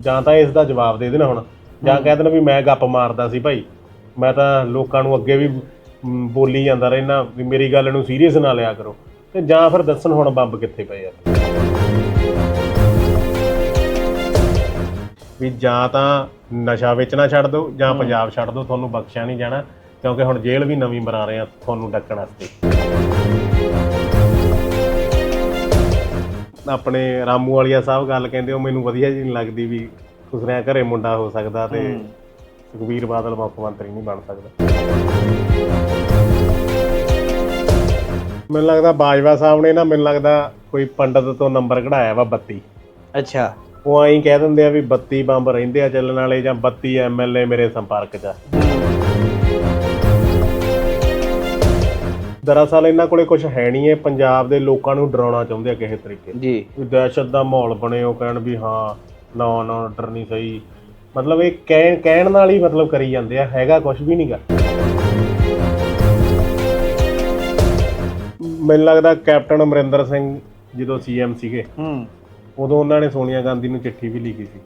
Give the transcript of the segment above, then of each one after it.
ਜਾਂ ਤਾਂ ਇਸ ਦਾ ਜਵਾਬ ਦੇ ਦੇਣਾ ਹੁਣ ਜਾਂ ਕਹਿ ਦੇਣਾ ਵੀ ਮੈਂ ਗੱਪ ਮਾਰਦਾ ਸੀ ਭਾਈ। ਮੈਂ ਤਾਂ ਲੋਕਾਂ ਨੂੰ ਅੱਗੇ ਵੀ ਮ, ਬੋਲੀ ਜਾਂਦਾ ਰਹਿਣਾ ਵੀ ਮੇਰੀ ਗੱਲ ਨੂੰ ਸੀਰੀਅਸ ਨਾ ਲਿਆ ਕਰੋ। ਤੇ ਜਾਂ ਫਿਰ ਦੱਸਣ ਹੁਣ ਬੰਬ ਕਿੱਥੇ ਪਏ ਆ। ਵੀ ਜਾਂ ਤਾਂ ਨਸ਼ਾ ਵੇਚਣਾ ਛੱਡ ਦਿਓ ਜਾਂ ਪੰਜਾਬ ਛੱਡ ਦਿਓ ਤੁਹਾਨੂੰ ਬਖਸ਼ਿਆ ਨਹੀਂ ਜਾਣਾ ਕਿਉਂਕਿ ਹੁਣ ਜੇਲ੍ਹ ਵੀ ਨਵੀਂ ਬਣਾ ਰਹੇ ਆ ਤੁਹਾਨੂੰ ਡੱਕਣ ਵਾਸਤੇ। ਆਪਣੇ ਰਾਮੂ ਵਾਲੀਆ ਸਾਹਿਬ ਗੱਲ ਕਹਿੰਦੇ ਉਹ ਮੈਨੂੰ ਵਧੀਆ ਜੀ ਨਹੀਂ ਲੱਗਦੀ ਵੀ ਖੁਸਰਿਆਂ ਘਰੇ ਮੁੰਡਾ ਹੋ ਸਕਦਾ ਤੇ ਸੁਖਬੀਰ ਬਾਦਲ ਮੁੱਖ ਮੰਤਰੀ ਨਹੀਂ ਬਣ ਸਕਦਾ। ਮੈਨੂੰ ਲੱਗਦਾ ਬਾਜਵਾ ਸਾਹਿਬ ਨੇ ਨਾ ਮੈਨੂੰ ਲੱਗਦਾ ਕੋਈ ਪੰਡਤ ਤੋਂ ਨੰਬਰ ਕਢਾਇਆ ਵਾ 32 ਅੱਛਾ। ਉਹ ਐਂ ਕਹਿ ਦਿੰਦੇ ਆ ਵੀ 32 ਬੰਬ ਰਹਿੰਦੇ ਆ ਚੱਲਣ ਵਾਲੇ ਜਾਂ 32 ਐਮਐਲਏ ਮੇਰੇ ਸੰਪਰਕ 'ਚ ਆ। ਦਰਅਸਲ ਇਹਨਾਂ ਕੋਲੇ ਕੁਝ ਹੈ ਨਹੀਂ ਹੈ ਪੰਜਾਬ ਦੇ ਲੋਕਾਂ ਨੂੰ ਡਰਾਉਣਾ ਚਾਹੁੰਦੇ ਆ ਕਿਸੇ ਤਰੀਕੇ। ਜੀ। ਵੀ ਦਹਿਸ਼ਤ ਦਾ ਮਾਹੌਲ ਬਣੇ ਉਹ ਕਹਿਣ ਵੀ ਹਾਂ ਨਾ ਨਾ ਆਰਡਰ ਨਹੀਂ ਸਹੀ। ਮਤਲਬ ਇਹ ਕਹਿਣ ਕਹਿਣ ਨਾਲ ਹੀ ਮਤਲਬ ਕਰੀ ਜਾਂਦੇ ਆ ਹੈਗਾ ਕੁਝ ਵੀ ਨਹੀਂਗਾ ਮੈਨੂੰ ਲੱਗਦਾ ਕੈਪਟਨ ਅਮਰਿੰਦਰ ਸਿੰਘ ਜਦੋਂ ਸੀਐਮ ਸੀਗੇ ਹੂੰ। ਉਦੋਂ ਉਹਨਾਂ ਨੇ ਸੋਨੀਆ ਗਾਂਧੀ ਨੂੰ ਚਿੱਠੀ ਵੀ ਲਿਖੀ ਸੀ।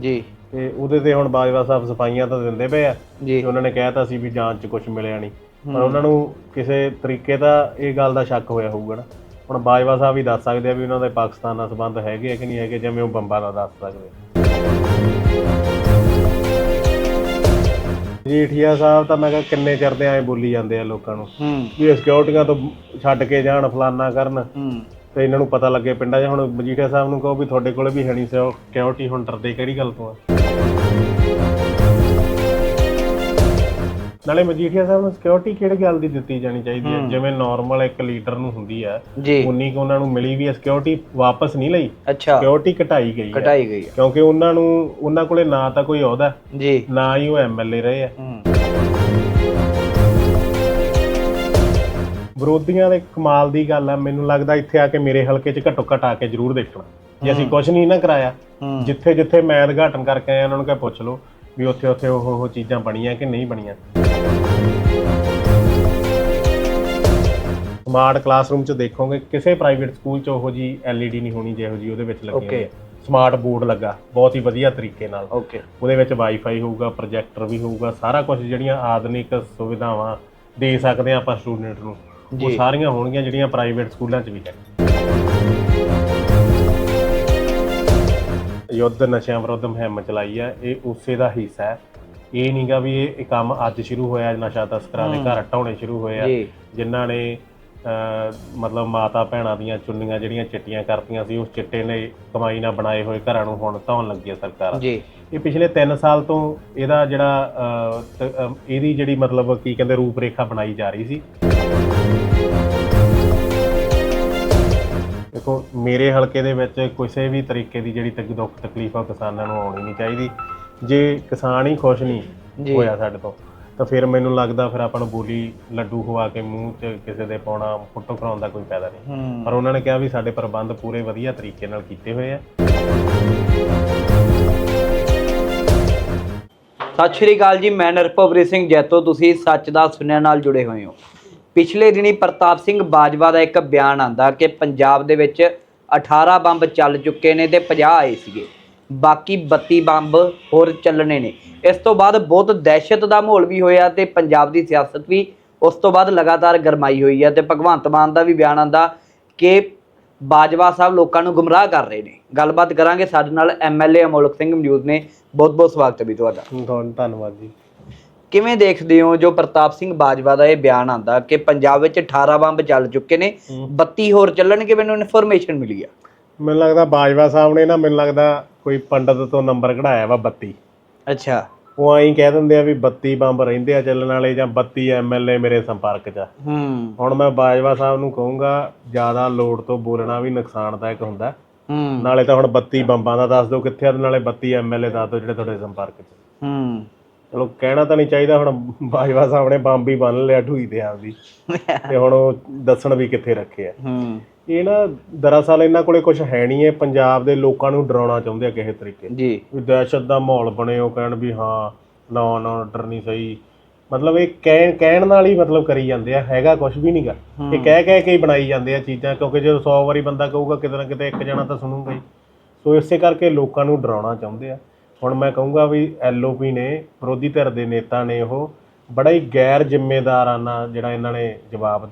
ਜੀ। ਤੇ ਉਹਦੇ ਤੇ ਹੁਣ ਬਾਜਵਾ ਸਾਹਿਬ ਸਫਾਈਆਂ ਤਾਂ ਦਿੰਦੇ ਪਏ ਆ। ਜੀ। ਉਹਨਾਂ ਨੇ ਕਹਿਤਾ ਸੀ ਵੀ ਜਾਂਚ 'ਚ ਕੁਝ ਮਿਲਿਆ ਨਹੀਂ। ਪਰ ਉਹਨਾਂ ਨੂੰ ਕਿਸੇ ਤਰੀਕੇ ਦਾ ਇਹ ਗੱਲ ਦਾ ਸ਼ੱਕ ਹੋਇਆ ਹੋਊਗਾ ਨਾ। ਹੁਣ ਬਾਜਵਾ ਸਾਹਿਬ ਹੀ ਦੱਸ ਸਕਦੇ ਆ ਵੀ ਉਹਨਾਂ ਦੇ ਪਾਕਿਸਤਾਨ ਨਾਲ ਸੰਬੰਧ ਹੈਗੇ ਆ ਕਿ ਨਹੀਂ ਹੈਗੇ ਜਿਵੇਂ ਉਹ ਬੰਬਾਂ ਦਾ ਦੱਸ ਸਕਦੇ ਜੀਠੀਆ ਸਾਹਿਬ ਤਾਂ ਮੈਂ ਕਿਹਾ ਕਿੰਨੇ ਚਿਰ ਦੇ ਐ ਬੋਲੀ ਜਾਂਦੇ ਆ ਲੋਕਾਂ ਨੂੰ। ਹੂੰ। ਵੀ ਸਿਕਿਉਰਟੀਆਂ ਤੋਂ ਛੱਡ ਕੇ ਜਾਣ ਫਲਾਨਾ ਕਰਨ। ਹੂੰ। ਤੇ ਇਹਨਾਂ ਨੂੰ ਪਤਾ ਲੱਗੇ ਪਿੰਡਾਂ 'ਚ। ਹੁਣ ਮਜੀਠੀਆ ਸਾਹਿਬ ਨੂੰ ਕਹੋ ਵੀ ਤੁਹਾਡੇ ਕੋਲੇ ਵੀ ਹੈ ਨਹੀਂ ਸਿਕਿਉਰਿਟੀ ਹੁਣ ਡਰਦੇ ਕਿਹੜੀ ਗੱਲ ਤੋਂ ਆ? ਨਾਲੇ ਮਜੀਠੀਆ ਸਾਹਿਬ ਨੂੰ ਸਿਕਿਉਰਿਟੀ ਕਿਹੜੀ ਗੱਲ ਦੀ ਦਿੱਤੀ ਜਾਣੀ ਚਾਹੀਦੀ ਹੈ? ਜਿਵੇਂ ਨਾਰਮਲ ਇੱਕ ਲੀਡਰ ਨੂੰ ਹੁੰਦੀ ਹੈ ਜੀ। ਉਨੀ ਕੁ ਉਹਨਾਂ ਨੂੰ ਮਿਲੀ ਵੀ ਹੈ ਸਿਕਿਉਰਿਟੀ ਵਾਪਸ ਨਹੀਂ ਲਈ। ਅੱਛਾ। ਸਿਕਿਉਰਿਟੀ ਘਟਾਈ ਗਈ ਹੈ। ਕਟਾਈ ਗਈ ਆ ਕਿਉਂਕਿ ਉਹਨਾਂ ਨੂੰ ਉਹਨਾਂ ਕੋਲੇ ਨਾ ਤਾਂ ਕੋਈ ਅਹੁਦਾ ਜੀ। ਨਾ ਹੀ ਉਹ ਐਮਐਲਏ ਰਹੇ ਆ ਹੂੰ। ਵਿਰੋਧੀਆਂ ਦੇ ਕਮਾਲ ਦੀ ਗੱਲ ਆ ਮੈਨੂੰ ਲੱਗਦਾ ਇੱਥੇ ਆ ਕੇ ਮੇਰੇ ਹਲਕੇ 'ਚ ਘੱਟੋ ਘੱਟ ਆ ਕੇ ਜ਼ਰੂਰ ਦੇਖਣਾ। ਜੇ ਅਸੀਂ ਕੁਝ ਨਹੀਂ ਨਾ ਕਰਾਇਆ ਹੂੰ। ਜਿੱਥੇ ਜਿੱਥੇ ਮੈਂ ਉਦਘਾਟਨ ਕਰਕੇ ਆਇਆ ਉਹਨਾਂ ਨੂੰ ਕਹੇ ਪੁੱਛ ਲਓ ਵੀ ਉੱਥੇ ਉੱਥੇ ਉਹ ਉਹ ਚੀਜ਼ਾਂ ਬਣੀਆਂ ਕਿ ਨਹੀਂ ਬਣੀਆਂ। ਸਮਾਰਟ ਕਲਾਸਰੂਮ 'ਚ ਦੇਖੋਗੇ ਕਿਸੇ ਪ੍ਰਾਈਵੇਟ ਸਕੂਲ 'ਚ ਉਹੋ ਜੀ LED ਨਹੀਂ ਹੋਣੀ ਜਿਹੋ ਜੀ ਉਹਦੇ ਵਿੱਚ ਲੱਗੀ. ਹੋਈ ਹੈ ਸਮਾਰਟ ਬੋਰਡ ਲੱਗਾ ਬਹੁਤ ਹੀ ਵਧੀਆ ਤਰੀਕੇ ਨਾਲ। ਓਕੇ ਉਹਦੇ ਵਿੱਚ ਵਾਈਫਾਈ ਹੋਊਗਾ ਪ੍ਰੋਜੈਕਟਰ ਵੀ ਹੋਊਗਾ ਸਾਰਾ ਕੁਝ ਜਿਹੜੀਆਂ ਆਧੁਨਿਕ ਸੁਵਿਧਾਵਾਂ ਦੇ ਸਕਦੇ ਆ ਆਪਾਂ ਸਟੂਡੈਂਟ ਨੂੰ। ਉਹ। ਸਾਰੀਆਂ ਹੋਣਗੀਆਂ ਜਿਹੜੀਆਂ ਪ੍ਰਾਈਵੇਟ ਸਕੂਲਾਂ 'ਚ ਵੀ ਹੈ। ਯੁੱਧ ਨਸ਼ਿਆਂ ਵਿਰੁੱਧ ਮੁਹਿੰਮ ਚਲਾਈ ਹੈ ਇਹ ਉਸੇ ਦਾ ਹਿੱਸਾ ਹੈ। ਇਹ ਨਹੀਂਗਾ ਵੀ ਇਹ ਕੰਮ ਅੱਜ ਸ਼ੁਰੂ ਹੋਇਆ ਨਸ਼ਾ ਤਸਕਰਾਂ ਦੇ ਘਰ ਢਾਉਣੇ ਸ਼ੁਰੂ ਹੋਏ ਆ। ਜਿਨ੍ਹਾਂ ਨੇ ਮਤਲਬ ਮਾਤਾ ਭੈਣਾਂ ਦੀਆਂ ਚੁੰਨੀਆਂ ਜਿਹੜੀਆਂ ਚਿੱਟੀਆਂ ਕਰਤੀਆਂ ਸੀ ਉਸ ਚਿੱਟੇ ਨੇ ਕਮਾਈ ਨਾਲ ਬਣਾਏ ਹੋਏ ਘਰਾਂ ਨੂੰ ਹੁਣ ਧਾਉਣ ਲੱਗੀ ਹੈ ਸਰਕਾਰ। ਜੀ। ਇਹ ਪਿਛਲੇ 3 ਸਾਲ ਤੋਂ ਇਹਦਾ ਜਿਹੜਾ ਇਹਦੀ ਜਿਹੜੀ ਮਤਲਬ ਕੀ ਕਹਿੰਦੇ ਰੂਪਰੇਖਾ ਬਣਾਈ ਜਾ ਰਹੀ ਸੀ। ਦੇਖੋ ਮੇਰੇ ਹਲਕੇ ਦੇ ਵਿੱਚ ਕਿਸੇ ਵੀ ਤਰੀਕੇ ਦੀ ਜਿਹੜੀ ਤਕ ਦੁੱਖ ਤਕਲੀਫ ਆ ਉਹ ਕਿਸਾਨਾਂ ਨੂੰ ਆਉਣੀ ਨਹੀਂ ਚਾਹੀਦੀ। ਜੇ ਕਿਸਾਨ ਹੀ ਖੁਸ਼ ਨਹੀਂ। ਹੋਇਆ ਸਾਡੇ ਤੋਂ ਤਾਂ ਫਿਰ ਮੈਨੂੰ ਲੱਗਦਾ ਫਿਰ ਆਪਾਂ ਨੂੰ ਬੋਲੀ ਲੱਡੂ ਖਵਾ ਕੇ ਮੂੰਹ 'ਚ ਕਿਸੇ ਦੇ ਪਾਉਣਾ ਫੋਟੋ ਕਰਾਉਣ ਦਾ ਕੋਈ ਫਾਇਦਾ ਨਹੀਂ। ਪਰ ਉਹਨਾਂ ਨੇ ਕਿਹਾ ਵੀ ਸਾਡੇ ਪ੍ਰਬੰਧ ਪੂਰੇ ਵਧੀਆ ਤਰੀਕੇ ਨਾਲ ਕੀਤੇ ਹੋਏ ਆ। ਸਤਿ ਸ਼੍ਰੀ ਅਕਾਲ ਜੀ ਮੈਂ ਨਰਪਵਰੀ ਸਿੰਘ ਜੈਤੋ ਤੁਸੀਂ ਸੱਚ ਦਾ ਸੁਨਿਆ ਨਾਲ ਜੁੜੇ ਹੋਏ ਹੋ। ਪਿਛਲੇ ਦਿਨੀ ਪ੍ਰਤਾਪ ਸਿੰਘ ਬਾਜਵਾ ਦਾ ਇੱਕ ਬਿਆਨ ਆਂਦਾ ਕਿ ਪੰਜਾਬ ਦੇ ਵਿੱਚ 18 ਬੰਬ ਚੱਲ ਚੁੱਕੇ ਨੇ ਤੇ 50 ਆਏ ਸੀਗੇ। ਬਾਕੀ 32 ਬੰਬ ਹੋਰ ਚੱਲਣੇ ਨੇ। ਇਸ ਤੋਂ ਬਾਅਦ ਬਹੁਤ ਦਹਿਸ਼ਤ ਦਾ ਮਾਹੌਲ ਵੀ ਹੋਇਆ ਤੇ ਪੰਜਾਬ ਦੀ ਸਿਆਸਤ ਵੀ ਉਸ ਤੋਂ ਬਾਅਦ ਲਗਾਤਾਰ ਗਰਮਾਈ ਹੋਈ ਹੈ ਤੇ ਭਗਵੰਤ ਮਾਨ ਦਾ ਵੀ ਬਿਆਨ ਆਂਦਾ ਕਿ ਬਾਜਵਾ ਸਾਹਿਬ ਲੋਕਾਂ ਨੂੰ ਗੁੰਮਰਾਹ ਕਰ ਰਹੇ ਨੇ। ਗੱਲਬਾਤ ਕਰਾਂਗੇ ਸਾਡੇ ਨਾਲ ਐਮਐਲਏ ਅਮੋਲਕ ਸਿੰਘ ਮੌਜੂਦ ਨੇ। ਬਹੁਤ ਬਹੁਤ ਸਵਾਗਤ ਹੈ ਵੀ ਤੁਹਾਡਾ। ਧੰਨਵਾਦ ਜੀ। ਕਿਵੇਂ ਦੇਖਦੇ ਹੋ ਜੋ ਪ੍ਰਤਾਪ ਸਿੰਘ ਬਾਜਵਾ ਦਾ ਇਹ ਬਿਆਨ ਆਂਦਾ ਕਿ ਪੰਜਾਬ ਵਿੱਚ 18 ਬੰਬ ਚੱਲ ਚੁੱਕੇ ਨੇ 32 ਹੋਰ ਚੱਲਣਗੇ ਮੈਨੂੰ ਇਨਫੋਰਮੇਸ਼ਨ ਮਿਲੀ ਆ। ਮੈਨੂੰ ਲੱਗਦਾ ਬਾਜਵਾ ਸਾਹਿਬ ਨੇ ਨਾ ਮੈਨੂੰ ਲੱਗਦਾ ਕੋਈ ਪੰਡਤ ਤੋਂ ਨੰਬਰ ਕਢਾਇਆ ਵਾ 32 ਅੱਛਾ। ਉਹ ਐਂ ਕਹਿ ਦਿੰਦੇ ਆ ਵੀ 32 ਬੰਬ ਰਹਿੰਦੇ ਆ ਚੱਲਣ ਵਾਲੇ ਜਾਂ 32 ਐਮਐਲਏ ਮੇਰੇ ਸੰਪਰਕ 'ਚ ਹੂੰ। ਹੁਣ ਮੈਂ ਬਾਜਵਾ ਸਾਹਿਬ ਨੂੰ ਕਹੂੰਗਾ ਜ਼ਿਆਦਾ ਲੋੜ ਤੋਂ ਬੋਲਣਾ ਵੀ ਨੁਕਸਾਨਦਾਇਕ ਹੁੰਦਾ। ਹੂੰ। ਨਾਲੇ ਤਾਂ ਹੁਣ 32 ਬੰਬਾਂ ਦਾ ਦੱਸ ਦਿਓ ਕਿੱਥੇ ਆ ਤੇ ਨਾਲੇ 32 ਐਮਐਲਏ ਦੱਸ ਦਿਓ ਜਿਹੜੇ ਤੁਹਾਡੇ ਸੰਪਰਕ 'ਚ। ਹੂੰ। ਚਲੋ ਕਹਿਣਾ ਤਾਂ ਨਹੀਂ ਚਾਹੀਦਾ ਹੁਣ ਬਾਜਵਾ ਸਾਹਿਬ ਨੇ ਬੰਬ ਹੀ ਬੰਨ ਲਿਆ ਢੂਈ ਤੇ ਆਪਦੀ। ਤੇ ਹੁਣ ਉਹ ਦੱਸਣ ਵੀ ਕਿੱਥੇ ਰੱਖੇ ਆ ਹੂੰ। ਇਹ ਨਾ ਦਰਅਸਲ ਇਹਨਾਂ ਕੋਲੇ ਕੁਝ ਹੈ ਨਹੀਂ ਹੈ ਪੰਜਾਬ ਦੇ ਲੋਕਾਂ ਨੂੰ ਡਰਾਉਣਾ ਚਾਹੁੰਦੇ ਆ ਕਿਸੇ ਤਰੀਕੇ। ਜੀ। ਵੀ ਦਹਿਸ਼ਤ ਦਾ ਮਾਹੌਲ ਬਣੇ ਉਹ ਕਹਿਣ ਵੀ ਹਾਂ ਨਾ ਨਾ ਆਰਡਰ ਨਹੀਂ ਸਹੀ। ਮਤਲਬ ਇਹ ਕਹਿਣ ਕਹਿਣ ਨਾਲ ਹੀ ਮਤਲਬ ਕਰੀ ਜਾਂਦੇ ਆ ਹੈਗਾ ਕੁਝ ਵੀ ਨਹੀਂਗਾ ਇਹ ਕਹਿ ਕਹਿ ਕੇ ਹੀ ਬਣਾਈ ਜਾਂਦੇ ਆ ਚੀਜ਼ਾਂ ਕਿਉਂਕਿ ਜਦੋਂ 100 ਵਾਰੀ ਬੰਦਾ ਕਹੂਗਾ ਕਿਤੇ ਨਾ ਕਿਤੇ ਇੱਕ ਜਣਾ ਤਾਂ ਸੁਣੂਗਾ ਹੀ। ਸੋ ਇਸੇ ਕਰਕੇ ਲੋਕਾਂ ਨੂੰ ਡਰਾਉਣਾ ਚਾਹੁੰਦੇ ਆ। ਹੁਣ ਮੈਂ ਕਹੂੰਗਾ ਵੀ ਐਲਓਪੀ ਨੇ ਵਿਰੋਧੀ ਧਿਰ ਦੇ ਨੇਤਾ ਨੇ ਉਹ ਬੜਾ ਹੀ ਗੈਰ ਜ਼ਿੰਮੇਦਾਰਾਨਾ ਜਿਹੜਾ ਇਹਨਾਂ ਨੇ ਜਵਾਬ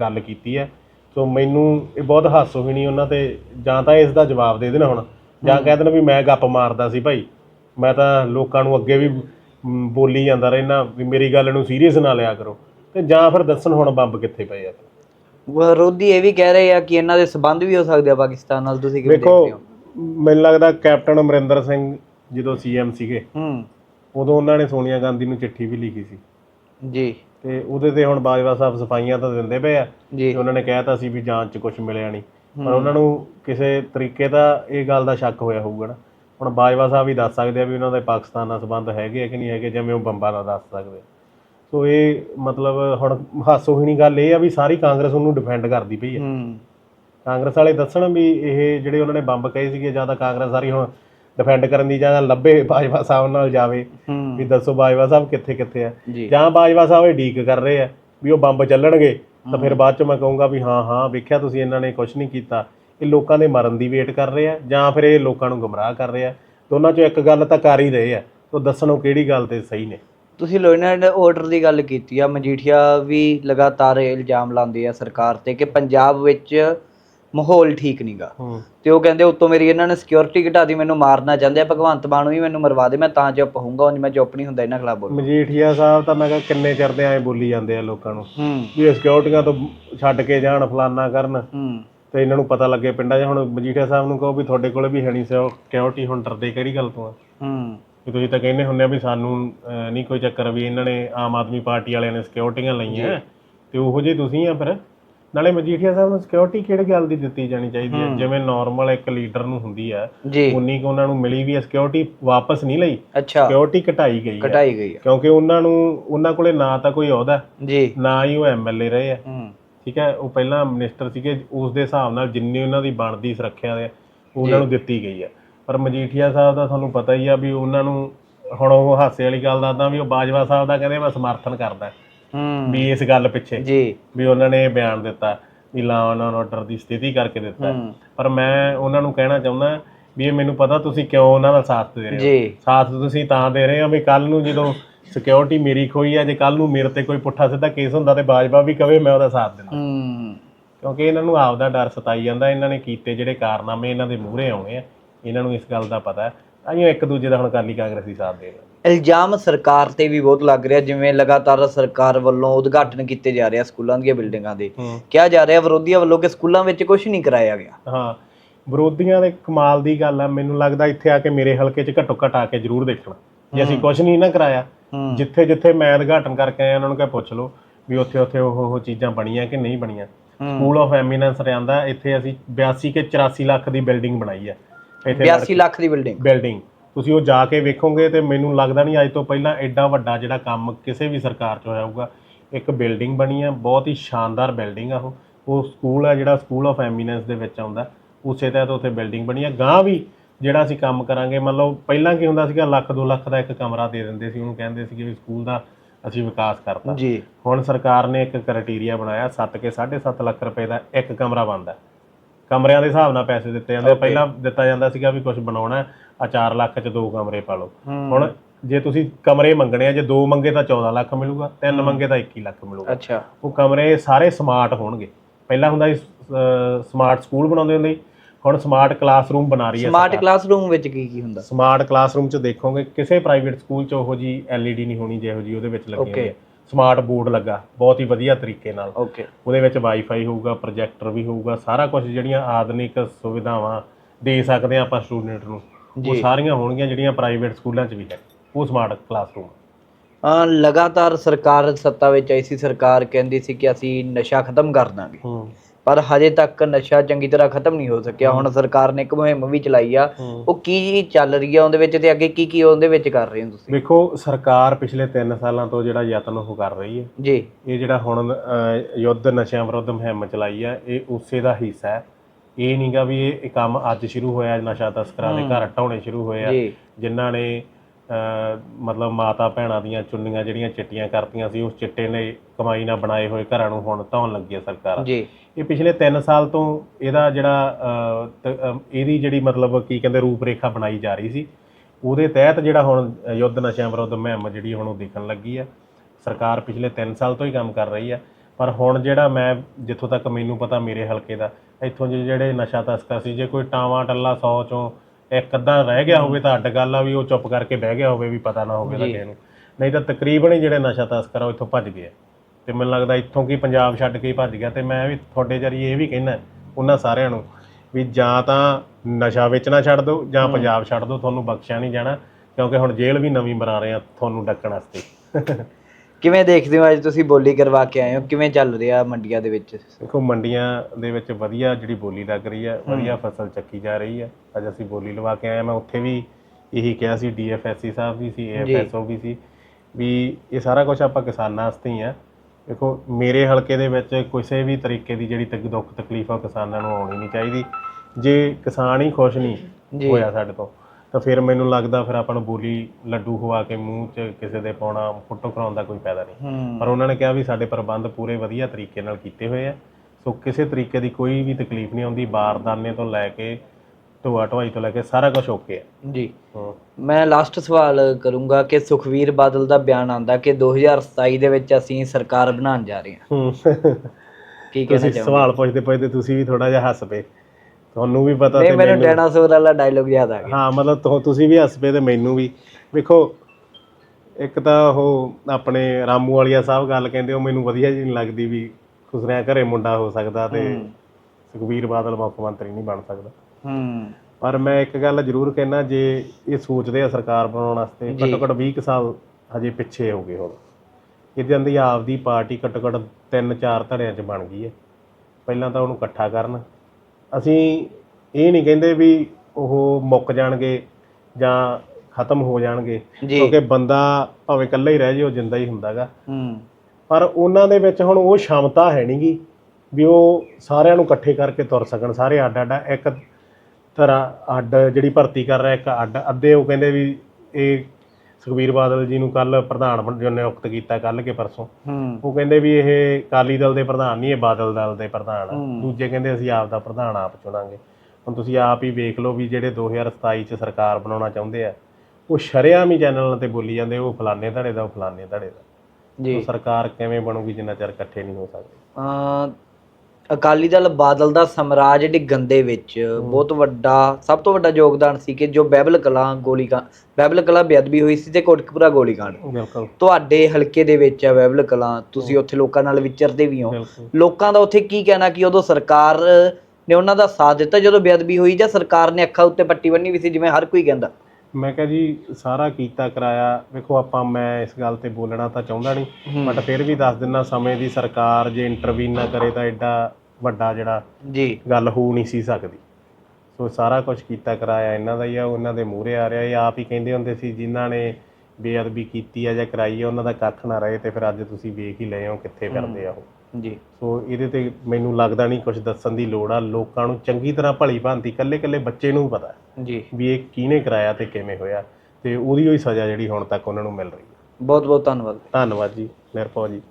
ਗੱਲ ਕੀਤੀ ਹੈ। ਸੋ ਮੈਨੂੰ ਇਹ ਬਹੁਤ ਹਾਸੋ ਨਹੀਂ ਉਹਨਾਂ ਤੇ ਜਾਂ ਤਾਂ ਇਸ ਦਾ ਜਵਾਬ ਦੇ ਦੇਣ ਹੁਣ ਜਾਂ ਕਹਿ ਦੇਣ ਵੀ ਮੈਂ ਗੱਪ ਮਾਰਦਾ ਸੀ ਭਾਈ। ਮੈਂ ਤਾਂ ਲੋਕਾਂ ਨੂੰ ਅੱਗੇ ਵੀ ਬੋਲੀ ਜਾਂਦਾ ਰਹਿਣਾ ਵੀ ਮੇਰੀ ਗੱਲ ਨੂੰ ਸੀਰੀਅਸ ਨਾ ਲਿਆ ਕਰੋ। ਤੇ ਜਾਂ ਫਿਰ ਦੱਸਣ ਹੁਣ ਬੰਬ ਕਿੱਥੇ ਪਏ ਆ ਵਿਰੋਧੀ ਇਹ ਵੀ ਕਹਿ ਰਹੇ ਆ ਕਿ ਇਹਨਾਂ ਦੇ ਸਬੰਧ ਵੀ ਹੋ ਸਕਦੇ ਆ ਪਾਕਿਸਤਾਨ ਨਾਲ ਤੁਸੀਂ ਕਿਵੇਂ ਦੇਖਦੇ ਹੋ? ਮੈਨੂੰ ਲੱਗਦਾ ਕੈਪਟਨ ਅਮਰਿੰਦਰ ਸਿੰਘ ਜਦੋਂ ਸੀਐਮ ਸੀਗੇ ਹੂੰ। ਉਦੋਂ ਉਹਨਾਂ ਨੇ ਸੋਨੀਆ ਗਾਂਧੀ ਨੂੰ ਚਿੱਠੀ ਵੀ ਲਿਖੀ ਸੀ। ਜੀ। ਤੇ ਉਹਦੇ ਤੇ ਹੁਣ ਬਾਜਵਾ ਸਾਹਿਬ ਸਫਾਈਆਂ ਤਾਂ ਦਿੰਦੇ ਪਏ ਆ ਜੀ। ਕਿ ਉਹਨਾਂ ਨੇ ਕਹਿਤਾ ਸੀ ਵੀ ਜਾਂਚ 'ਚ ਕੁਝ ਮਿਲਿਆ ਨਹੀਂ ਪਰ ਉਹਨਾਂ ਨੂੰ ਕਿਸੇ ਤਰੀਕੇ ਦਾ ਇਹ ਗੱਲ ਦਾ ਸ਼ੱਕ ਹੋਇਆ ਹੋਊਗਾ ਨਾ। ਹੁਣ ਬਾਜਵਾ ਸਾਹਿਬ ਵੀ ਦੱਸ ਸਕਦੇ ਆ ਵੀ ਉਹਨਾਂ ਦੇ ਪਾਕਿਸਤਾਨ ਨਾਲ ਸੰਬੰਧ ਹੈਗੇ ਆ ਕਿ ਨਹੀਂ ਹੈਗੇ ਜਿਵੇਂ ਉਹ ਬੰਬਾਂ ਨਾਲ ਦੱਸ ਸਕਦੇ ਆ। ਸੋ ਇਹ ਮਤਲਬ ਹੁਣ ਹਾਸੋਹੀਣੀ ਗੱਲ ਇਹ ਆ ਵੀ ਸਾਰੀ ਕਾਂਗਰਸ ਉਹਨੂੰ ਡਿਫੈਂਡ ਕਰਦੀ ਪਈ ਹੈ ਹੂੰ। ਕਾਂਗਰਸ ਵਾਲੇ ਦੱਸਣ ਵੀ ਇਹ ਜਿਹੜੇ ਉਹਨਾਂ ਨੇ ਬੰਬ ਕਹੇ ਸੀਗੇ ਜਾਂ ਤਾਂ ਕਾਂਗਰਸ ਸਾਰੀ ਹੁਣ ਡਿਫੈਂਡ ਕਰਨ ਦੀ ਜਗ੍ਹਾ ਲੱਭੇ ਬਾਜਵਾ ਸਾਹਿਬ ਨਾਲ ਜਾਵੇ ਵੀ ਦੱਸੋ ਬਾਜਵਾ ਸਾਹਿਬ ਕਿੱਥੇ ਕਿੱਥੇ ਆ। ਜੀ। ਜਾਂ ਬਾਜਵਾ ਸਾਹਿਬ ਇਹ ਡੀਕ ਕਰ ਰਹੇ ਆ ਵੀ ਉਹ ਬੰਬ ਚੱਲਣਗੇ ਤਾਂ ਫਿਰ ਬਾਅਦ ਚ ਮੈਂ ਕਹੂੰਗਾ ਵੀ ਹਾਂ ਹਾਂ ਵੇਖਿਆ ਤੁਸੀਂ ਇਹਨਾਂ ਨੇ ਕੁਝ ਨਹੀਂ ਕੀਤਾ। ਇਹ ਲੋਕਾਂ ਦੇ ਮਰਨ ਦੀ ਵੇਟ ਕਰ ਰਹੇ ਆ ਜਾਂ ਫਿਰ ਇਹ ਲੋਕਾਂ ਨੂੰ ਗੁੰਮਰਾਹ ਕਰ ਰਹੇ ਆ। ਦੋਨਾਂ ਚੋਂ ਇੱਕ ਗੱਲ ਤਾਂ ਕਰ ਹੀ ਰਹੇ ਆ ਉਹ ਦੱਸਣੋਂ ਕਿਹੜੀ ਗੱਲ ਤੇ ਸਹੀ ਨੇ? ਤੁਸੀਂ ਲੋਇਨਡ ਆਰਡਰ ਦੀ ਗੱਲ ਕੀਤੀ ਆ ਮਜੀਠੀਆ ਵੀ ਲਗਾਤਾਰ ਇਲਜ਼ਾਮ ਲਾਉਂਦੇ ਆ ਸਰਕਾਰ ਤੇ ਕਿ ਪੰਜਾਬ ਵਿੱਚ ਮਾਹੌਲ ਠੀਕ ਨਹੀਂਗਾ ਤੇ ਉਹ ਕਹਿੰਦੇ ਉੱਤੋਂ ਮੇਰੀ ਇਹਨਾਂ ਨੇ ਸਿਕਿਉਰਿਟੀ ਘਟਾਦੀ ਮੈਨੂੰ ਮਾਰਨਾ ਚਾਹੁੰਦੇ ਆ ਭਗਵੰਤ ਮਾਨ ਵੀ ਮੈਨੂੰ ਮਰਵਾ ਦੇ ਮੈਂ ਤਾਂ ਚੁੱਪ ਹੋਊਂਗਾ ਉਂਝ ਮੈਂ ਚੁੱਪ ਨਹੀਂ ਹੁੰਦਾ ਇਹਨਾਂ ਖਿਲਾਫ ਬੋਲ ਮਜੀਠੀਆ ਸਾਹਿਬ ਤਾਂ ਮੈਂ ਕਿਹਾ ਕਿੰਨੇ ਚਿਰ ਦੇ ਐ ਬੋਲੀ ਜਾਂਦੇ ਆ ਲੋਕਾਂ ਨੂੰ। ਵੀ ਸਿਕਿਉਰਟੀਆਂ ਤੋਂ ਛੱਡ ਕੇ ਜਾਣ ਫਲਾਨਾ ਕਰਨ। ਤੇ ਇਹਨਾਂ ਨੂੰ ਪਤਾ ਲੱਗੇ ਪਿੰਡਾਂ 'ਚ ਹੁਣ ਮਜੀਠੀਆ ਸਾਹਿਬ ਨੂੰ ਕਹੋ ਵੀ ਤੁਹਾਡੇ ਕੋਲੇ ਵੀ ਹੈ ਨਹੀਂ ਸਿਕਿਉਰਿਟੀ ਹੁਣ ਡਰਦੇ ਕਿਹੜੀ ਗੱਲ ਤੋਂ ਆ? ਹੂੰ। ਵੀ ਤੁਸੀਂ ਤਾਂ ਕਹਿੰਦੇ ਹੁੰਦੇ ਆ ਵੀ ਸਾਨੂੰ ਨਹੀਂ ਕੋਈ ਚੱਕਰ ਵੀ ਇਹਨਾਂ ਨੇ ਆਮ ਆਦਮੀ ਪਾਰਟੀ ਵਾਲਿਆਂ ਨੇ ਸਿਕਿਉਰਿਟੀਆਂ ਲਈਆਂ। ਤੇ ਉਹੋ ਜਿਹੇ ਤੁਸੀਂ ਆ ਫਿਰ? ਨਾਲੇ ਮਜੀਠੀਆ ਸਾਹਿਬ ਨੂੰ ਸਿਕਿਉਰਿਟੀ ਕਿਹੜੀ ਗੱਲ ਦੀ ਦਿੱਤੀ ਜਾਣੀ ਚਾਹੀਦੀ ਹੈ? ਜਿਵੇਂ ਨਾਰਮਲ ਇੱਕ ਲੀਡਰ ਨੂੰ ਹੁੰਦੀ ਹੈ ਜੀ। ਉਨੀ ਕੁ ਉਹਨਾਂ ਨੂੰ ਮਿਲੀ ਵੀ ਹੈ ਸਿਕਿਉਰਿਟੀ ਵਾਪਸ ਨਹੀਂ ਲਈ। ਅੱਛਾ। ਸਿਕਿਉਰਿਟੀ ਘਟਾਈ ਗਈ ਹੈ। ਘਟਾਈ ਗਈ ਆ ਕਿਉਂਕਿ ਉਹਨਾਂ ਨੂੰ ਉਹਨਾਂ ਕੋਲੇ ਨਾ ਤਾਂ ਕੋਈ ਅਹੁਦਾ ਜੀ। ਨਾ ਹੀ ਉਹ ਐਮਐਲਏ ਰਹੇ ਆ ਹੂੰ। ਠੀਕ ਹੈ? ਉਹ ਪਹਿਲਾਂ ਮਿਨਿਸਟਰ ਸੀਗੇ ਉਸ ਦੇ ਹਿਸਾਬ ਨਾਲ ਜਿੰਨੀ ਉਹਨਾਂ ਦੀ ਬਣਦੀ ਸੁਰੱਖਿਆ ਦੇ ਉਹ ਉਹਨਾਂ ਨੂੰ ਦਿੱਤੀ ਗਈ ਹੈ। ਪਰ ਮਜੀਠੀਆ ਸਾਹਿਬ ਦਾ ਤੁਹਾਨੂੰ ਪਤਾ ਹੀ ਆ ਵੀ ਉਹਨਾਂ ਨੂੰ ਹੁਣ ਉਹ ਹਾਸੇ ਵਾਲੀ ਗੱਲ ਦੱਸਦਾ ਵੀ ਉਹ ਬਾਜਵਾ ਸਾਹਿਬ ਦਾ ਕਹਿੰਦੇ ਮੈਂ ਸਮਰਥਨ ਕਰਦਾ। ਹੂੰ। ਵੀ ਇਸ ਗੱਲ ਪਿੱਛੇ ਜੀ। ਵੀ ਉਹਨਾਂ ਨੇ ਬਿਆਨ ਦਿੱਤਾ ਵੀ ਲਾ ਉਹਨਾਂ ਨੂੰ ਆਰਡਰ ਦੀ ਸਥਿਤੀ ਕਰਕੇ ਦਿੱਤਾ। ਪਰ ਮੈਂ ਉਹਨਾਂ ਨੂੰ ਕਹਿਣਾ ਚਾਹੁੰਦਾ ਵੀ ਇਹ ਮੈਨੂੰ ਪਤਾ ਤੁਸੀਂ ਕਿਉਂ ਉਹਨਾਂ ਦਾ ਸਾਥ ਦੇ ਰਹੇ ਹੋ। ਸਾਥ ਤੁਸੀਂ ਤਾਂ ਦੇ ਰਹੇ ਹੋ ਵੀ ਕੱਲ ਨੂੰ ਜਦੋਂ ਸਿਕਿਉਰਿਟੀ ਮੇਰੀ ਖੋਈ ਆ ਜੇ ਕੱਲ ਨੂੰ ਮੇਰੇ ਤੇ ਕੋਈ ਪੁੱਠਾ ਸਿੱਧਾ ਕੇਸ ਹੁੰਦਾ ਤੇ ਬਾਜਵਾ ਵੀ ਕਵੇ ਮੈਂ ਉਹਦਾ ਸਾਥ ਦਿੰਦਾ ਹੂੰ। ਕਿਉਂਕਿ ਇਹਨਾਂ ਨੂੰ ਆਪਦਾ ਡਰ ਸਤਾਈ ਜਾਂਦਾ ਇਹਨਾਂ ਨੇ ਕੀਤੇ ਜਿਹੜੇ ਕਾਰਨਾਮੇ ਇਹਨਾਂ ਦੇ ਮੂਹਰੇ ਆਉਣੇ ਆ। ਇਹਨਾਂ ਨੂੰ ਇਸ ਗੱਲ ਦਾ ਪਤਾ ਤਾਂਹੀਓ ਇੱਕ ਦੂਜੇ ਦਾ ਹੁਣ ਕਾਲੀ ਕਾਂਗਰਸੀ ਸਾਥ ਦੇ ਰਹੇ ਇਲਜ਼ਾਮ ਸਰਕਾਰ ਤੇ ਵੀ ਬਹੁਤ ਲੱਗ ਰਿਹਾ ਜਿਵੇਂ ਲਗਾਤਾਰ ਸਰਕਾਰ ਵੱਲੋਂ ਉਦਘਾਟਨ ਕੀਤੇ ਜਾ ਰਹੇ ਆ ਸਕੂਲਾਂ ਦੀਆਂ ਬਿਲਡਿੰਗਾਂ ਦੇ। ਹੂੰ। ਕਿਹਾ ਜਾ ਰਿਹਾ ਵਿਰੋਧੀਆਂ ਵੱਲੋਂ ਕਿ ਸਕੂਲਾਂ ਵਿੱਚ ਕੁਝ ਨਹੀਂ ਕਰਾਇਆ ਗਿਆ। ਹਾਂ ਵਿਰੋਧੀਆਂ ਦੇ ਕਮਾਲ ਦੀ ਗੱਲ ਆ ਮੈਨੂੰ ਲੱਗਦਾ ਇੱਥੇ ਆ ਕੇ ਮੇਰੇ ਹਲਕੇ 'ਚ ਘੱਟੋ ਘੱਟ ਆ ਕੇ ਜ਼ਰੂਰ ਦੇਖਣਾ ਜੇ ਅਸੀਂ ਕੁਝ ਨਹੀਂ ਨਾ ਕਰਾਇਆ। ਹੂੰ। ਜਿੱਥੇ ਜਿੱਥੇ ਮੈਂ ਉਦਘਾਟਨ ਕਰਕੇ ਆਇਆ ਉਹਨਾਂ ਨੂੰ ਕਹੇ ਪੁੱਛ ਲਓ ਵੀ ਉੱਥੇ ਉੱਥੇ ਉਹ ਉਹ ਚੀਜ਼ਾਂ ਬਣੀਆਂ ਕਿ ਨਹੀਂ ਬਣੀਆਂ। ਸਕੂਲ ਆਫ ਐਮੀਨੈਂਸ ਰਹਿੰਦਾ ਇੱਥੇ ਅਸੀਂ 82 ਕੇ 84 ਲੱਖ ਦੀ ਬਿਲਡਿੰਗ ਬਣਾਈ ਇੱਥੇ 82 ਲੱਖ ਦੀ ਬਿਲਡਿੰਗ। ਬਿਲਡਿੰਗ। ਤੁਸੀਂ ਉਹ ਜਾ ਕੇ ਵੇਖੋਗੇ ਤੇ ਮੈਨੂੰ ਲੱਗਦਾ ਨਹੀਂ ਅੱਜ ਤੋਂ ਪਹਿਲਾਂ ਐਡਾ ਵੱਡਾ ਜਿਹੜਾ ਕੰਮ ਕਿਸੇ ਵੀ ਸਰਕਾਰ 'ਚ ਹੋਇਆ ਹੋਊਗਾ ਇੱਕ ਬਿਲਡਿੰਗ ਬਣੀ ਆ ਬਹੁਤ ਹੀ ਸ਼ਾਨਦਾਰ ਬਿਲਡਿੰਗ ਆ ਉਹ। ਉਹ ਸਕੂਲ ਆ ਜਿਹੜਾ ਸਕੂਲ ਆਫ ਐਮੀਨੈਂਸ ਦੇ ਵਿੱਚ ਆਉਂਦਾ। ਉਸੇ ਤਹਿਤ ਉੱਥੇ ਬਿਲਡਿੰਗ ਬਣੀ ਆ। ਗਾਂ ਵੀ ਜਿਹੜਾ ਅਸੀਂ ਕੰਮ ਕਰਾਂਗੇ ਮੰਨ ਲਓ ਪਹਿਲਾਂ ਕੀ ਹੁੰਦਾ ਸੀਗਾ ਲੱਖ 2 ਲੱਖ ਦਾ ਇੱਕ ਕਮਰਾ ਦੇ ਦਿੰਦੇ ਸੀ ਉਹਨੂੰ ਕਹਿੰਦੇ ਸੀਗੇ ਵੀ ਸਕੂਲ ਦਾ ਅਸੀਂ ਵਿਕਾਸ ਕਰਤਾ। ਜੀ। ਹੁਣ ਸਰਕਾਰ ਨੇ ਇੱਕ ਕ੍ਰਾਈਟੇਰੀਆ ਬਣਾਇਆ 7 ਕੇ 7.5 ਲੱਖ ਰੁਪਏ ਦਾ ਇੱਕ ਕਮਰਾ ਬਣਦਾ। ਕਮਰਿਆਂ ਦੇ ਹਿਸਾਬ ਨਾਲ ਪੈਸੇ ਦਿੱਤੇ ਜਾਂਦੇ ਆ। ਪਹਿਲਾਂ ਦਿੱਤਾ ਜਾਂਦਾ ਸੀਗਾ ਵੀ ਕੁਝ ਬਣਾਉਣਾ ਆ 4 ਲੱਖ ਚ ਦੋ ਕਮਰੇ ਪਾ ਲਓ। ਹੁਣ ਜੇ ਤੁਸੀਂ ਕਮਰੇ ਮੰਗਣੇ ਆ ਜੇ ਦੋ ਮੰਗੇ ਤਾਂ 14 ਲੱਖ ਮਿਲੂਗਾ ਤਿੰਨ ਮੰਗੇ ਤਾਂ 21 ਲੱਖ ਮਿਲੂਗਾ। ਅੱਛਾ। ਉਹ ਕਮਰੇ ਸਾਰੇ ਸਮਾਰਟ ਹੋਣਗੇ। ਪਹਿਲਾਂ ਹੁੰਦਾ ਸੀ ਸਮਾਰਟ ਸਕੂਲ ਬਣਾਉਂਦੇ ਹੁੰਦੇ ਸੀ। ਹੁਣ ਸਮਾਰਟ ਕਲਾਸਰੂਮ ਬਣਾ ਰਹੀ ਹੈ ਸਮਾਰਟ ਕਲਾਸਰੂਮ ਵਿੱਚ ਕੀ ਕੀ ਹੁੰਦਾ? ਸਮਾਰਟ ਕਲਾਸਰੂਮ ਚ ਦੇਖੋਗੇ ਕਿਸੇ ਪ੍ਰਾਈਵੇਟ ਸਕੂਲ ਚ ਉਹੋ ਜੀ ਐਲਈਡੀ ਨਹੀਂ ਹੋਣੀ ਜਿਹੋ ਜੀ ਉਹਦੇ ਵਿੱਚ ਲੱਗੀ ਹੋਈ ਹੈ। ਸਮਾਰਟ ਬੋਰਡ ਲੱਗਾ ਬਹੁਤ ਹੀ ਵਧੀਆ ਤਰੀਕੇ ਨਾਲ। ਓਕੇ ਉਹਦੇ ਵਿੱਚ ਵਾਈਫਾਈ ਹੋਊਗਾ ਪ੍ਰੋਜੈਕਟਰ ਵੀ ਹੋਊਗਾ ਸਾਰਾ ਕੁਝ ਜਿਹੜੀਆਂ ਆਧੁਨਿਕ ਸੁਵਿਧਾਵਾਂ ਦੇ ਸਕਦੇ ਆ ਆਪਾਂ ਸਟੂਡੈਂਟ ਨੂੰ ਉਹ। ਸਾਰੀਆਂ ਹੋਣਗੀਆਂ ਜਿਹੜੀਆਂ ਪ੍ਰਾਈਵੇਟ ਸਕੂਲਾਂ 'ਚ ਵੀ ਹੈ ਉਹ ਸਮਾਰਟ ਕਲਾਸਰੂਮ ਲਗਾਤਾਰ ਸਰਕਾਰ ਸੱਤਾ ਵਿੱਚ ਆਈ ਸੀ ਸਰਕਾਰ ਕਹਿੰਦੀ ਸੀ ਕਿ ਅਸੀਂ ਨਸ਼ਾ ਖਤਮ ਕਰ ਦਾਂਗੇ। ਹੂੰ। ਪਰ ਹਜੇ ਤੱਕ ਨਸ਼ਾ ਚੰਗੀ ਤਰ੍ਹਾਂ ਖਤਮ ਨਹੀਂ ਹੋ ਸਕਿਆ। ਹੁਣ ਸਰਕਾਰ ਨੇ ਇੱਕ ਮੁਹਿੰਮ ਵੀ ਚਲਾਈ ਆ। ਉਹ ਕੀ ਚੱਲ ਰਹੀ ਆ ਉਹਦੇ ਵਿੱਚ ਤੇ ਅੱਗੇ ਕੀ ਕੀ ਉਹਦੇ ਵਿੱਚ ਕਰ ਰਹੇ ਹੋ ਤੁਸੀਂ? ਵੇਖੋ ਸਰਕਾਰ ਪਿਛਲੇ 3 ਸਾਲਾਂ ਤੋਂ ਜਿਹੜਾ ਯਤਨ ਉਹ ਕਰ ਰਹੀ ਹੈ। ਜੀ। ਇਹ ਜਿਹੜਾ ਹੁਣ ਯੁੱਧ ਨਸ਼ਿਆਂ ਵਿਰੁੱਧ ਮੁਹਿੰਮ ਚਲਾਈ ਹੈ ਇਹ ਉਸੇ ਦਾ ਹਿੱਸਾ ਹੈ। ਇਹ ਨਹੀਂਗਾ ਵੀ ਇਹ ਕੰਮ ਅੱਜ ਸ਼ੁਰੂ ਹੋਇਆ ਨਸ਼ਾ ਤਸਕਰਾਂ ਦੇ ਘਰ ਢਾਉਣੇ ਸ਼ੁਰੂ ਹੋਏ ਆ। ਜਿਨ੍ਹਾਂ ਨੇ ਮਤਲਬ ਮਾਤਾ ਭੈਣਾਂ ਦੀਆਂ ਚੁੰਨੀਆਂ ਜਿਹੜੀਆਂ ਚਿੱਟੀਆਂ ਕਰਤੀਆਂ ਸੀ ਉਸ ਚਿੱਟੇ ਨੇ ਕਮਾਈ ਨਾਲ ਬਣਾਏ ਹੋਏ ਘਰਾਂ ਨੂੰ ਹੁਣ ਧਾਉਣ ਲੱਗੀ ਹੈ ਸਰਕਾਰ। ਜੀ। ਇਹ ਪਿਛਲੇ 3 ਸਾਲ ਤੋਂ ਇਹਦਾ ਜਿਹੜਾ ਇਹਦੀ ਜਿਹੜੀ ਮਤਲਬ ਕੀ ਕਹਿੰਦੇ ਰੂਪ ਰੇਖਾ ਬਣਾਈ ਜਾ ਰਹੀ ਸੀ ਉਹਦੇ ਤਹਿਤ ਜਿਹੜਾ ਹੁਣ ਯੁੱਧ ਨਸ਼ਿਆਂ ਵਿਰੁੱਧ ਮੁਹਿੰਮ ਜਿਹੜੀ ਹੁਣ ਉਹ ਦਿਖਣ ਲੱਗੀ ਆ। ਸਰਕਾਰ ਪਿਛਲੇ 3 ਸਾਲ ਤੋਂ ਹੀ ਕੰਮ ਕਰ ਰਹੀ ਆ ਪਰ ਹੁਣ ਜਿਹੜਾ ਮੈਂ ਜਿੱਥੋਂ ਤੱਕ ਮੈਨੂੰ ਪਤਾ ਮੇਰੇ ਹਲਕੇ ਦਾ ਇੱਥੋਂ ਜਿਹੜੇ ਨਸ਼ਾ ਤਸਕਰ ਸੀ ਜੇ ਕੋਈ ਟਾਵਾਂ ਟੱਲਾ 100 ਚੋਂ ਇੱਕ ਅੱਧਾ ਰਹਿ ਗਿਆ ਹੋਵੇ ਤਾਂ ਅੱਡ ਗੱਲ ਆ ਵੀ ਉਹ ਚੁੱਪ ਕਰਕੇ ਬਹਿ ਗਿਆ ਹੋਵੇ ਵੀ ਪਤਾ ਨਾ ਹੋਵੇ ਕਿਸੇ ਨੂੰ। ਨਹੀਂ ਤਾਂ ਤਕਰੀਬਨ ਹੀ ਜਿਹੜੇ ਨਸ਼ਾ ਤਸਕਰ ਆ ਉਹ ਇੱਥੋਂ ਭੱਜ ਗਏ ਆ। ਤੇ ਮੈਨੂੰ ਲੱਗਦਾ ਇੱਥੋਂ ਕੀ ਪੰਜਾਬ ਛੱਡ ਕੇ ਹੀ ਭੱਜ ਗਿਆ। ਤੇ ਮੈਂ ਵੀ ਤੁਹਾਡੇ ਜਰੀਏ ਇਹ ਵੀ ਕਹਿਣਾ ਉਹਨਾਂ ਸਾਰਿਆਂ ਨੂੰ ਵੀ ਜਾਂ ਤਾਂ ਨਸ਼ਾ ਵੇਚਣਾ ਛੱਡ ਦਿਓ ਜਾਂ ਪੰਜਾਬ ਛੱਡ ਦਿਓ ਤੁਹਾਨੂੰ ਬਖਸ਼ਿਆ ਨਹੀਂ ਜਾਣਾ ਕਿਉਂਕਿ ਹੁਣ ਜੇਲ੍ਹ ਵੀ ਨਵੀਂ ਬਣਾ ਰਹੇ ਆ ਤੁਹਾਨੂੰ ਡੱਕਣ ਵਾਸਤੇ। ਕਿਵੇਂ ਦੇਖਦੇ ਹੋ ਅੱਜ ਤੁਸੀਂ ਬੋਲੀ ਕਰਵਾ ਕੇ ਆਏ ਹੋ? ਕਿਵੇਂ ਚੱਲ ਰਿਹਾ ਮੰਡੀਆਂ ਦੇ ਵਿੱਚ? ਦੇਖੋ ਮੰਡੀਆਂ ਦੇ ਵਿੱਚ ਵਧੀਆ ਜਿਹੜੀ ਬੋਲੀ ਲੱਗ ਰਹੀ ਹੈ ਵਧੀਆ ਫਸਲ ਚੱਕੀ ਜਾ ਰਹੀ ਹੈ। ਅੱਜ ਅਸੀਂ ਬੋਲੀ ਲਵਾ ਕੇ ਆਏ ਹਾਂ। ਮੈਂ ਉੱਥੇ ਵੀ ਇਹੀ ਕਿਹਾ ਸੀ ਡੀਐਫਐਸਸੀ ਸਾਹਿਬ ਵੀ ਸੀ ਏਐਫਐਸਓ ਵੀ ਸੀ ਵੀ ਇਹ ਸਾਰਾ ਕੁਝ ਆਪਾਂ ਕਿਸਾਨਾਂ ਵਾਸਤੇ ਹੀ ਆ। ਦੇਖੋ ਮੇਰੇ ਹਲਕੇ ਦੇ ਵਿੱਚ ਕਿਸੇ ਵੀ ਤਰੀਕੇ ਦੀ ਜਿਹੜੀ ਤਕ ਦੁੱਖ ਤਕਲੀਫ ਆ ਉਹ ਕਿਸਾਨਾਂ ਨੂੰ ਆਉਣੀ ਨਹੀਂ ਚਾਹੀਦੀ। ਜੇ ਕਿਸਾਨ ਹੀ ਖੁਸ਼ ਨਹੀਂ ਜੀ। ਹੋਇਆ ਸਾਡੇ ਤੋਂ ਤਾਂ ਫਿਰ ਮੈਨੂੰ ਲੱਗਦਾ ਫਿਰ ਆਪਾਂ ਨੂੰ ਬੋਲੀ ਲੱਡੂ ਖਵਾ ਕੇ ਮੂੰਹ 'ਚ ਕਿਸੇ ਦੇ ਪਾਉਣਾ ਫੋਟੋ ਕਰਾਉਣ ਦਾ ਕੋਈ ਫਾਇਦਾ ਨਹੀਂ। ਪਰ ਉਹਨਾਂ ਨੇ ਕਿਹਾ ਵੀ ਸਾਡੇ ਪ੍ਰਬੰਧ ਪੂਰੇ ਵਧੀਆ ਤਰੀਕੇ ਨਾਲ ਕੀਤੇ ਹੋਏ ਆ। ਸੋ ਕਿਸੇ ਤਰੀਕੇ ਦੀ ਕੋਈ ਵੀ ਤਕਲੀਫ ਨਹੀਂ ਆਉਂਦੀ ਬਾਰਦਾਨੇ ਤੋਂ ਲੈ ਕੇ ਢੋਆ ਢਵਾਈ ਤੋਂ ਲੈ ਕੇ ਸਾਰਾ ਕੁਝ ਓਕੇ ਆ। ਜੀ। ਮੈਂ ਲਾਸਟ ਸਵਾਲ ਕਰੂੰਗਾ ਕਿ ਸੁਖਵੀਰ ਬਾਦਲ ਦਾ ਬਿਆਨ ਆਂਦਾ ਕਿ 2027 ਦੇ ਵਿੱਚ ਅਸੀਂ ਸਰਕਾਰ ਬਣਾਉਣ ਜਾ ਰਹੇ ਹਾਂ। ਹੂੰ। ਕੀ ਚਾਹੋਗੇ? ਸਵਾਲ ਪੁੱਛਦੇ ਪੁੱਛਦੇ ਤੁਸੀਂ ਵੀ ਥੋੜਾ ਜਿਹਾ ਹੱਸ ਪਏ। ਤੁਹਾਨੂੰ ਵੀ ਪਤਾ ਨਹੀਂ ਤੇ ਮੈਨੂੰ ਡਾਇਨਾਸੌਰ ਵਾਲਾ ਡਾਇਲੋਗ ਯਾਦ ਆ ਗਿਆ। ਹਾਂ ਮਤਲਬ ਤੁਹ- ਤੁਸੀਂ ਵੀ ਹੱਸ ਪਏ ਤੇ ਮੈਨੂੰ ਵੀ। ਵੇਖੋ ਇੱਕ ਤਾਂ ਉਹ ਆਪਣੇ ਰਾਮੂ ਵਾਲੀਆ ਸਾਹਿਬ ਗੱਲ ਕਹਿੰਦੇ ਉਹ ਮੈਨੂੰ ਵਧੀਆ ਜੀ ਨਹੀਂ ਲੱਗਦੀ ਵੀ ਖੁਸਰਿਆਂ ਘਰੇ ਮੁੰਡਾ ਹੋ ਸਕਦਾ ਤੇ ਸੁਖਬੀਰ ਬਾਦਲ ਮੁੱਖ ਮੰਤਰੀ ਨਹੀਂ ਬਣ ਸਕਦਾ। ਹੂੰ। ਪਰ ਮੈਂ ਇੱਕ ਗੱਲ ਜ਼ਰੂਰ ਕਹਿਣਾ ਜੇ ਇਹ ਸੋਚਦੇ ਆ ਸਰਕਾਰ ਬਣਾਉਣ ਵਾਸਤੇ। ਘੱਟੋ ਘੱਟ 20 ਕੁ ਸਾਲ ਹਜੇ ਪਿੱਛੇ ਹੋ ਗਏ ਹੁਣ। ਇਹਦੇ ਅੰਦਰ ਆਪਦੀ ਪਾਰਟੀ ਘੱਟੋ ਘੱਟ ਤਿੰਨ ਚਾਰ ਧੜਿਆਂ 'ਚ ਬਣ ਗਈ ਹੈ। ਪਹਿਲਾਂ ਤਾਂ ਉਹਨੂੰ ਇਕੱਠਾ ਕਰਨ ਅਸੀਂ ਇਹ ਨਹੀਂ ਕਹਿੰਦੇ ਵੀ ਉਹ ਮੁੱਕ ਜਾਣਗੇ ਜਾਂ ਖਤਮ ਹੋ ਜਾਣਗੇ ਕਿਉਂਕਿ ਬੰਦਾ ਭਾਵੇਂ ਇਕੱਲਾ ਹੀ ਰਹਿ ਜੇ ਉਹ ਜਿੰਦਾ ਹੀ ਹੁੰਦਾਗਾ ਪਰ ਉਹਨਾਂ ਦੇ ਵਿੱਚ ਹੁਣ ਉਹ ਸ਼ਮਤਾ ਹੈ ਨਹੀਂਗੀ ਵੀ ਉਹ ਸਾਰਿਆਂ ਨੂੰ ਇਕੱਠੇ ਕਰਕੇ ਤੁਰ ਸਕਣ ਸਾਰੇ ਅੱਡ ਅੱਡ ਇੱਕ ਤਰ੍ਹਾਂ ਅੱਡ ਜਿਹੜੀ ਭਰਤੀ ਕਰ ਰਿਹਾ ਇੱਕ ਅੱਡ ਅੱਧੇ ਉਹ ਕਹਿੰਦੇ ਵੀ ਇਹ ਸੁਖਬੀਰ ਬਾਦਲ ਜੀ ਨੂੰ ਕੱਲ ਪ੍ਰਧਾਨ ਬਣ- ਜੋ ਨਿਯੁਕਤ ਕੀਤਾ ਕੱਲ ਕੇ ਪਰਸੋਂ। ਉਹ ਕਹਿੰਦੇ ਵੀ ਇਹ ਕਾਲੀ ਦਲ ਦੇ ਪ੍ਰਧਾਨ ਨਹੀਂ ਇਹ ਬਾਦਲ ਦਲ ਦੇ ਪ੍ਰਧਾਨ ਆ। ਦੂਜੇ ਕਹਿੰਦੇ ਅਸੀਂ ਆਪ ਦਾ ਪ੍ਰਧਾਨ ਆਪ ਚੁਣਾਂਗੇ। ਹੁਣ ਤੁਸੀਂ ਆਪ ਹੀ ਵੇਖ ਲਓ ਵੀ ਜਿਹੜੇ 2027 ਚ ਸਰਕਾਰ ਬਣਾਉਣਾ ਚਾਹੁੰਦੇ ਆ ਉਹ ਸ਼ਰੇਆਮ ਹੀ ਚੈਨਲਾਂ ਤੇ ਬੋਲੀ ਜਾਂਦੇ ਉਹ ਫਲਾਣੇ ਧੜੇ ਦਾ ਉਹ ਫਲਾਣੇ ਧੜੇ ਦਾ। ਜੀ। ਸਰਕਾਰ ਕਿਵੇਂ ਬਣੂਗੀ ਜਿੰਨਾ ਚਿਰ ਇਕੱਠੇ ਨਹੀਂ ਹੋ ਸਕਦੇ। ਅਕਾਲੀ ਦਲ ਬਾਦਲ ਦਾ ਸਮਰਾਜ ਡਿੱਗਣ ਦੇ ਵਿੱਚ ਬਹੁਤ ਵੱਡਾ ਸਭ ਤੋਂ ਵੱਡਾ ਯੋਗਦਾਨ ਸੀ ਕਿ ਜੋ ਬਹਿਬਲ ਕਲਾਂ ਗੋਲੀ ਬਹਿਬਲ ਕਲਾ ਬੇਅਦਬੀ ਹੋਈ ਸੀ ਤੇ ਕੋਟਕਪੁਰਾ ਗੋਲੀकांड ਬਿਲਕੁਲ। ਤੁਹਾਡੇ ਹਲਕੇ ਦੇ ਵਿੱਚ ਹੈ ਬਹਿਬਲ ਕਲਾਂ ਤੁਸੀਂ ਉੱਥੇ ਲੋਕਾਂ ਨਾਲ ਵਿਚਰਦੇ ਵੀ ਹੋ। ਲੋਕਾਂ ਦਾ ਉੱਥੇ ਕੀ ਕਹਿਣਾ ਕਿ ਉਦੋਂ ਸਰਕਾਰ ਨੇ ਉਹਨਾਂ ਦਾ ਸਾਥ ਦਿੱਤਾ ਜਦੋਂ ਬੇਅਦਬੀ ਹੋਈ ਜਾਂ ਸਰਕਾਰ ਨੇ ਅੱਖਾਂ ਉੱਤੇ ਪੱਟੀ ਬੰਨੀ ਵੀ ਸੀ ਜਿਵੇਂ ਹਰ ਕੋਈ ਕਹਿੰਦਾ। ਮੈਂ ਕਿਹਾ ਜੀ ਸਾਰਾ ਕੀਤਾ ਕਰਾਇਆ। ਵੇਖੋ ਆਪਾਂ ਮੈਂ ਇਸ ਗੱਲ ਤੇ ਬੋਲਣਾ ਤਾਂ ਚਾਹੁੰਦਾ ਨਹੀਂ ਬਟ ਫਿਰ ਵੀ ਦੱਸ ਦਿੰਨਾ ਸਮੇਂ ਦੀ ਸਰਕਾਰ ਜੇ ਇੰਟਰਵੀਨ ਨਾ ਕਰੇ ਤਾਂ ਐਡਾ ਵੱਡਾ ਜਿਹੜਾ ਜੀ। ਗੱਲ ਹੋ ਨਹੀਂ ਸੀ ਸਕਦੀ। ਸੋ ਸਾਰਾ ਕੁਝ ਕੀਤਾ ਕਰਾਇਆ ਇਹਨਾਂ ਦਾ ਹੀ ਆ ਉਹਨਾਂ ਦੇ ਮੂਹਰੇ ਆ ਰਿਹਾ। ਇਹ ਆਪ ਹੀ ਕਹਿੰਦੇ ਹੁੰਦੇ ਸੀ ਜਿਨ੍ਹਾਂ ਨੇ ਬੇਅਦਬੀ ਕੀਤੀ ਆ ਜਾਂ ਕਰਾਈ ਆ ਉਹਨਾਂ ਦਾ ਕੱਖ ਨਾ ਰਹੇ ਤੇ ਫਿਰ ਅੱਜ ਤੁਸੀਂ ਵੇਖ ਹੀ ਲਏ ਹੋ ਕਿੱਥੇ ਫਿਰਦੇ ਆ ਉਹ। ਜੀ। ਸੋ ਇਹਦੇ ਤੇ ਮੈਨੂੰ ਲੱਗਦਾ ਨਹੀਂ ਕੁਝ ਦੱਸਣ ਦੀ ਲੋੜ ਆ। ਲੋਕਾਂ ਨੂੰ ਚੰਗੀ ਤਰ੍ਹਾਂ ਭਲੀ ਭਾਂਤੀ ਕੱਲੇ ਕੱਲੇ ਬੱਚੇ ਨੂੰ ਪਤਾ। ਜੀ। ਵੀ ਇਹ ਕਿਹਨੇ ਕਰਾਇਆ ਤੇ ਕਿਵੇਂ ਹੋਇਆ ਤੇ ਉਹਦੀ ਹੋਈ ਸਜ਼ਾ ਜਿਹੜੀ ਹੁਣ ਤੱਕ ਉਹਨਾਂ ਨੂੰ ਮਿਲ ਰਹੀ ਹੈ। ਬਹੁਤ ਬਹੁਤ ਧੰਨਵਾਦ। ਧੰਨਵਾਦ ਜੀ। ਨਿਰਪੋ ਜੀ।